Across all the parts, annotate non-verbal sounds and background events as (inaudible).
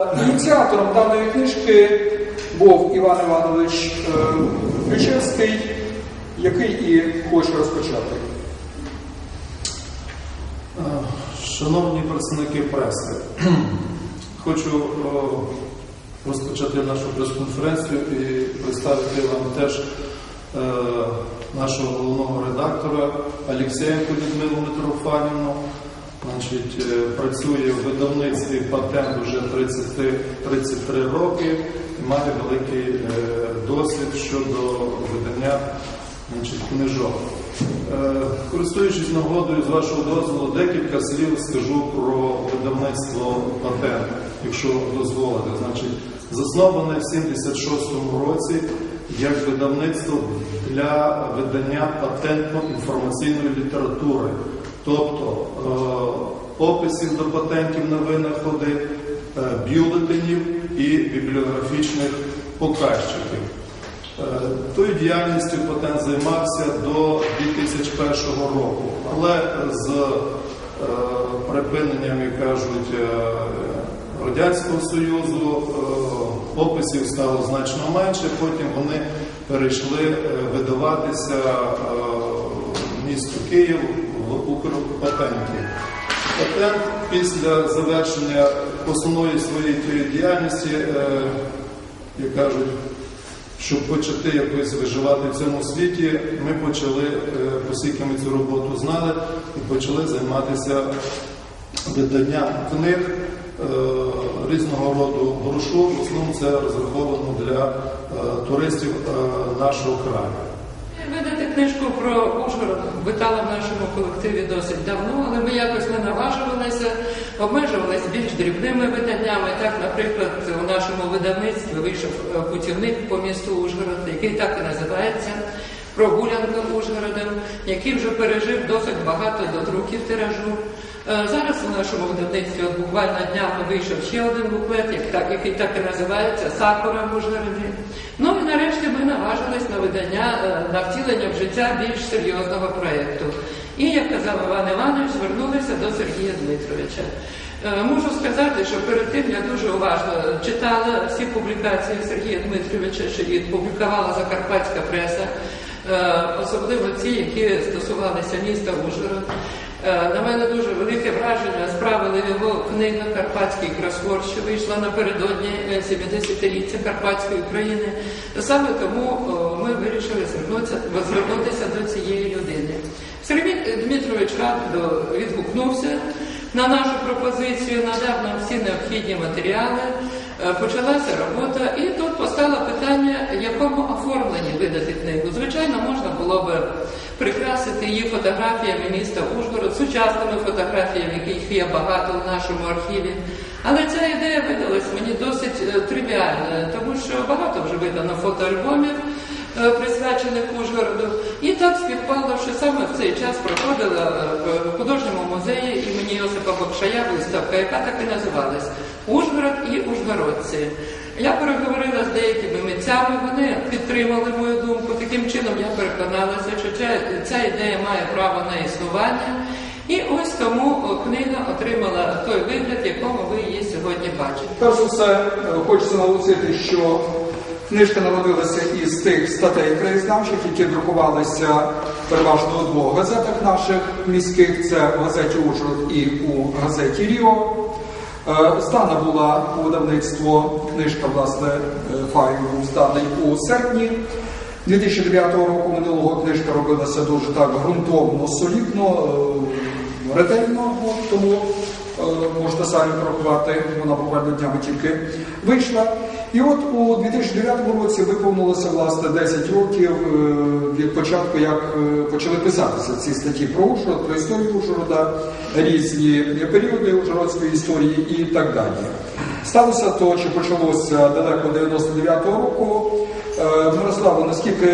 Ініціатором даної книжки був Іван Іванович е, Ключевський, який і хоче розпочати. Шановні працівники преси, (clears throat) хочу розпочати нашу прес-конференцію і представити вам теж е, нашого головного редактора Алексєєнко Людмилу Митрофанівну. Значить, е, працює в видавництві патент вже 33, 33 роки і має великий е, досвід щодо видання значить, книжок. Е, Користуючись нагодою з вашого дозволу, декілька слів скажу про видавництво патент, якщо дозволите. Значить, засноване в 76-му році як видавництво для видання патентно-інформаційної літератури, тобто е, описів до патентів на винаходи, е, бюлетенів і бібліографічних показчиків. Е, Тою діяльністю патент займався до 2001 року, але з припиненням, як кажуть, Радянського Союзу описів стало значно менше, потім вони перейшли видаватися е, в місто Укрпатенті. Патент після завершення основної своєї тієї діяльності, е, як кажуть, щоб почати якось виживати в цьому світі, ми почали, е, оскільки ми цю роботу знали, і почали займатися виданням книг е, різного роду брошур. В основному це розраховано для туристів нашого краю. Книжку про Ужгород витала в нашому колективі досить давно, але ми якось не наважувалися, обмежувалися більш дрібними виданнями. Так, наприклад, у нашому видавництві вийшов е, путівник по місту Ужгород, який так і називається Прогулянка Ужгородом, який вже пережив досить багато додруків тиражу. Е, Зараз у нашому видавництві от буквально днями вийшов ще один буклет, який так і називається Сакура в Ужгороді. Ну і нарешті ми на видання, е, на втілення в життя більш серйозного проєкту. І, як казав Іван Іванович, звернулися до Сергія Дмитровича. Е, Можу сказати, що перед тим я дуже уважно читала всі публікації Сергія Дмитровича, що їх публікувала Закарпатська преса, е, особливо ці, які стосувалися міста Ужгород. Е, На мене дуже велике враження справила його книга Карпатський кросворд, що вийшла напередодні е, 70-ліття Карпатської України. Саме тому ми вирішили звернутися до цієї людини. Сергій Дмитрович радо відгукнувся на нашу пропозицію, надав нам всі необхідні матеріали. Е, Почалася робота, і тут постало питання, якому оформленні видати книгу. Звичайно, можна було би прикрасити її фотографіями міста Ужгород, сучасними фотографіями, яких є багато в нашому архіві. Але ця ідея видалась мені досить е, тривіальною, тому що багато вже видано фотоальбомів, присвячених Ужгороду. І так співпало, що саме в цей час проходила е, в художньому музеї імені Йосипа Бокшая виставка, яка так і називалась Ужгород і Ужгородці. Я переговорила з деякими митцями, вони підтримали мою думку. Таким чином я переконалася, що ця, ідея має право на існування. І ось тому книга отримала той вигляд, якому ви її сьогодні бачите. Перш за все, е, хочеться наголосити, що книжка народилася із тих статей краєзнавчих, які друкувалися переважно у двох газетах наших міських. Це в газеті Ужгород і у газеті Ріо. Е, Здана була у видавництво книжка, власне, е, файл був зданий у серпні 2009 року. Минулого книжка робилася дуже так ґрунтовно, солідно, е, ретельно, тому е, можете самі порахувати, вона буквально днями тільки вийшла. І от у 2009 році виповнилося власне 10 років е, від початку, як е, почали писатися ці статті про Ужгород, про історію Ужгорода, різні періоди Ужгородської історії і так далі. Сталося то, чи почалося далеко 99-го року. Е, Мирославе, наскільки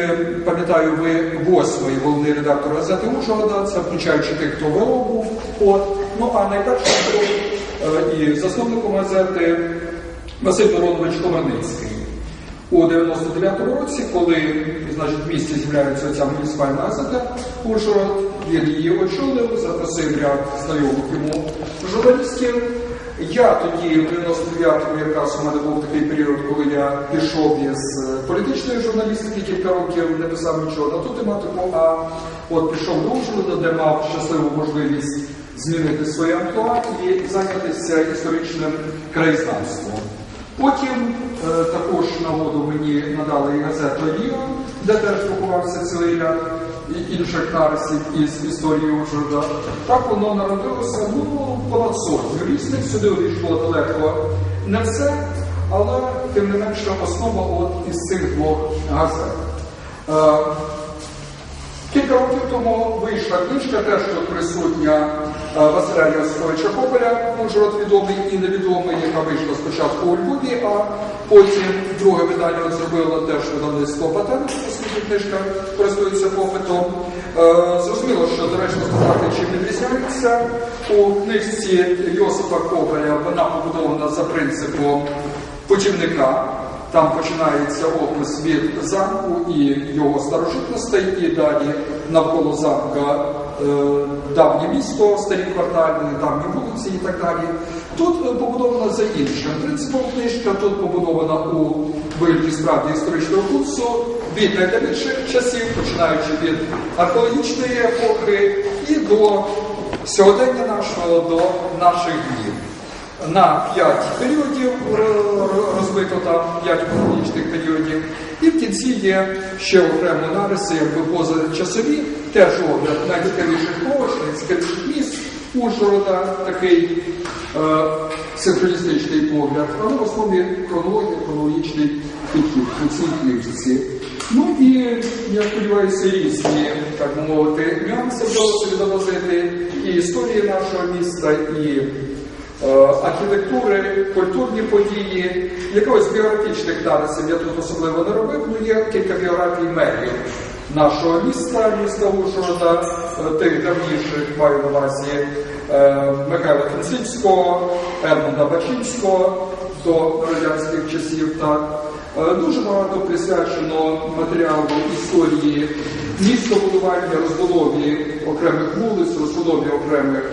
пам'ятаю, ви восьмий головний редактор газети Ужгорода, це включаючи тих, хто ВО був. От. Ну а найпершим був е, і засновником газети Василь Миронович Комарницький. У 99-му році, коли значить, в місті з'являється ця муніципальна газета Ужгород, він її очолив, запросив ряд знайомих йому журналістів. Я тоді, в 99-му, якраз у мене був такий період, коли я пішов із е, політичної журналістики, кілька років не писав нічого на ту тематику, а от пішов до Ужгорода, де мав щасливу можливість змінити своє амплуа і зайнятися історичним краєзнавством. Потім е, також нагоду мені надали газету Ріо, де теж друкувався цілий ряд інших нарисів із історії Ужгорода. Так воно народилося ну, понад сотню різних. Сюди увійшло далеко не все, але тим не менше основа от із цих двох газет. Е, Кілька років тому вийшла книжка, теж тут присутня Василя Йосифовича Кобеля, Ужгород відомий і невідомий, яка вийшла спочатку у Львові, а потім друге видання от зробило теж видавництво патент, оскільки книжка користується попитом. Е, Зрозуміло, що доречно сказати, чим відрізняється. У книжці Йосипа Кобеля вона побудована за принципом путівника. Там починається опис від замку і його старожитностей, і далі навколо замка давнє місто, старі квартали, давні вулиці і так далі. Тут е, побудована за іншим принципом книжка, тут побудована у вигляді справді історичного курсу від найдавніших часів, починаючи від археологічної епохи і до сьогодення нашого, до наших днів на 5 періодів р- розбито там 5 хронологічних періодів. І в кінці є ще окремо нариси, якби позачасові, теж огляд найцікавіших площ, найцікавіших місць Ужгорода, такий е, синхроністичний погляд, але в основі хронологія, хронологічний підхід у цій книжці. Ну і я сподіваюся, різні, так мовити, нюанси вдалося відобразити і історії нашого міста, і архітектури, культурні події, якогось біографічних нарисів я тут особливо не робив, ну є кілька біографій мерів нашого міста, міста Ужгорода, е, тих давніших маю на увазі е, Михайла Кінцівського, Едмунда Бачинського до радянських часів. Так. Е, Дуже багато присвячено матеріалу історії містобудування, розбудові окремих вулиць, розбудові окремих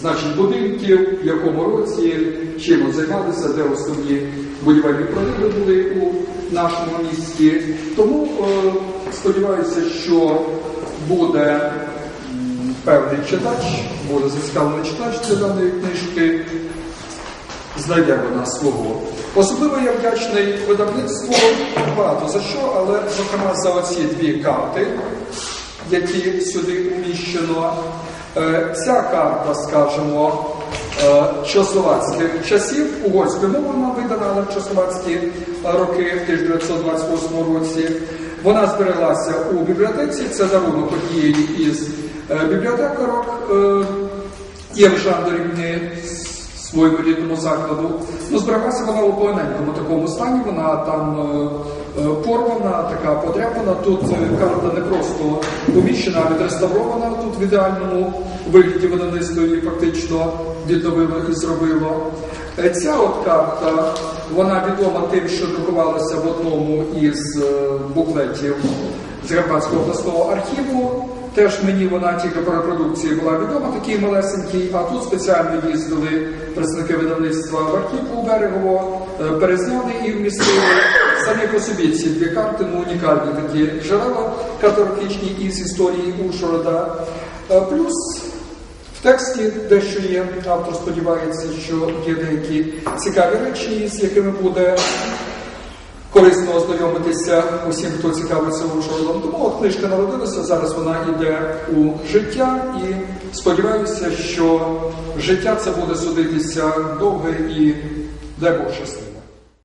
значить, будинків, в якому році, чим займалися, де основні будівельні прориви були у нашому місті. Тому е, сподіваюся, що буде певний читач, буде зацікавлений читач цієї даної книжки знайде вона свого. Особливо я вдячний видавництву багато за що, але зокрема за оці дві карти, які сюди уміщено. Е, Ця карта, скажімо, е, чехословацьких часів, угорською мовою вона видана але в чехословацькі е, роки в 1928 році. Вона збереглася у бібліотеці. Це дарунок однієї із бібліотекарок е, Єви Жандорівни своєму рідному закладу. Ну, збереглася вона у поганенькому такому стані, вона там порвана, така подряпана. Тут е, карта не просто поміщена, а відреставрована тут в ідеальному вигляді видавництво її фактично відновило і зробило. Е, Ця от карта, вона відома тим, що друкувалася в одному із е, буклетів Закарпатського обласного архіву. Теж мені вона тільки по репродукції була відома, такий малесенький, а тут спеціально їздили представники видавництва в архів у Берегово, е, перезняли і вмістили самі по собі ці дві карти, ну унікальні такі джерела картографічні із історії Ужгорода. Е, Плюс в тексті дещо є. Автор сподівається, що є деякі цікаві речі, з якими буде корисно ознайомитися усім, хто цікавиться Ужгородом. Тому от книжка народилася, зараз вона йде у життя і сподіваюся, що життя це буде судитися довге і дай щастить.